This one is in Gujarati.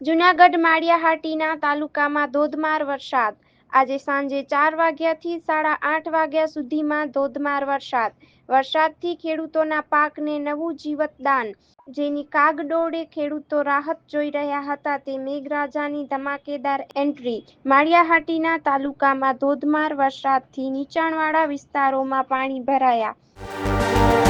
જૂનાગઢ માળિયાહાટીના તાલુકામાં ધોધમાર વરસાદ. આજે સાંજે ચાર વાગ્યાથી સાડા આઠ વાગ્યા સુધીમાં ધોધમાર વરસાદ. વરસાદથી ખેડૂતોના પાકને નવું જીવતદાન. જેની કાગડોળે ખેડૂતો રાહત જોઈ રહ્યા હતા તે મેઘરાજાની ધમાકેદાર એન્ટ્રી. માળિયાહાટીના તાલુકામાં ધોધમાર વરસાદથી નીચાણવાળા વિસ્તારોમાં પાણી ભરાયા.